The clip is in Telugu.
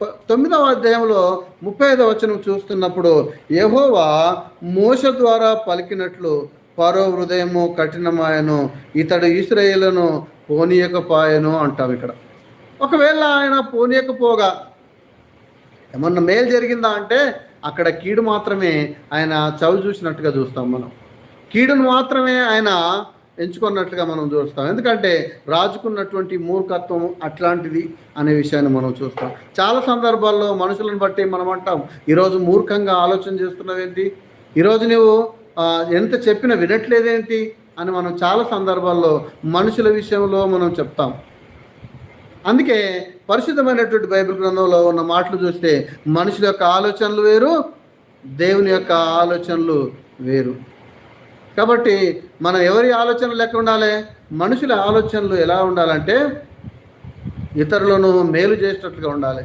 తొమ్మిదవ అధ్యాయంలో ముప్పై ఐదవ వచనం చూస్తున్నప్పుడు యహోవా మోస ద్వారా పలికినట్లు పరో హృదయము కఠినమాయను ఇతడు ఇస్రాయేలును పోనీయకపోయాను అంటాం ఇక్కడ. ఒకవేళ ఆయన పోనీయకపోగా ఏమన్నా మేలు జరిగిందా అంటే అక్కడ కీడు మాత్రమే ఆయన చవి చూసినట్టుగా చూస్తాం మనం. కీడును మాత్రమే ఆయన ఎంచుకున్నట్లుగా మనం చూస్తాం. ఎందుకంటే రాజుకున్నటువంటి మూర్ఖత్వం అట్లాంటిది అనే విషయాన్ని మనం చూస్తాం. చాలా సందర్భాల్లో మనుషులను బట్టి మనం అంటాం ఈరోజు మూర్ఖంగా ఆలోచన చేస్తున్నావేంటి? ఈరోజు నువ్వు ఎంత చెప్పినా వినట్లేదేంటి? అని మనం చాలా సందర్భాల్లో మనుషుల విషయంలో మనం చెప్తాం. అందుకే పరిశుద్ధమైనటువంటి బైబిల్ గ్రంథంలో ఉన్న మాటలు చూస్తే మనుషుల యొక్క ఆలోచనలు వేరు దేవుని యొక్క ఆలోచనలు వేరు. కాబట్టి మనం ఎవరి ఆలోచనలు లెక్క ఉండాలి? మనుషుల ఆలోచనలు ఎలా ఉండాలంటే ఇతరులను మేలు చేసేటట్లుగా ఉండాలి.